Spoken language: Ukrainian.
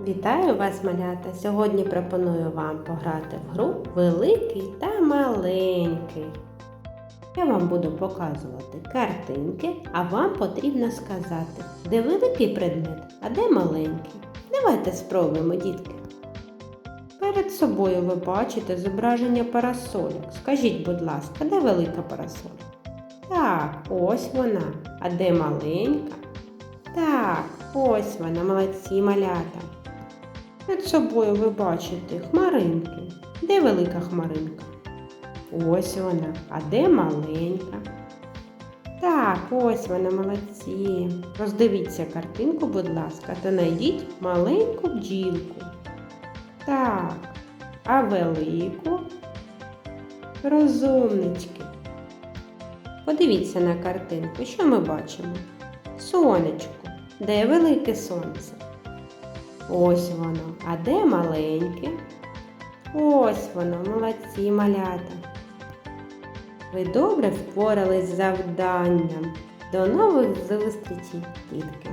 Вітаю вас, малята! Сьогодні пропоную вам пограти в гру Великий та маленький. Я вам буду показувати картинки, а вам потрібно сказати, де великий предмет, а де маленький. Давайте спробуємо, дітки. Перед собою ви бачите зображення парасольок. Скажіть, будь ласка, де велика парасолька? Так, ось вона. А де маленька? Так, ось вона, молодці малята. Перед собою ви бачите хмаринки. Де велика хмаринка? Ось вона. А де маленька? Так, ось вона, молодці. Роздивіться картинку, будь ласка, та знайдіть маленьку бджілку. Так, а велику? Розумнички. Подивіться на картинку, що ми бачимо? Сонечко. Де велике сонце? Ось воно. А де маленьке? Ось воно, молодці малята. Ви добре впорались з завданням. До нових зустрічей, дітки!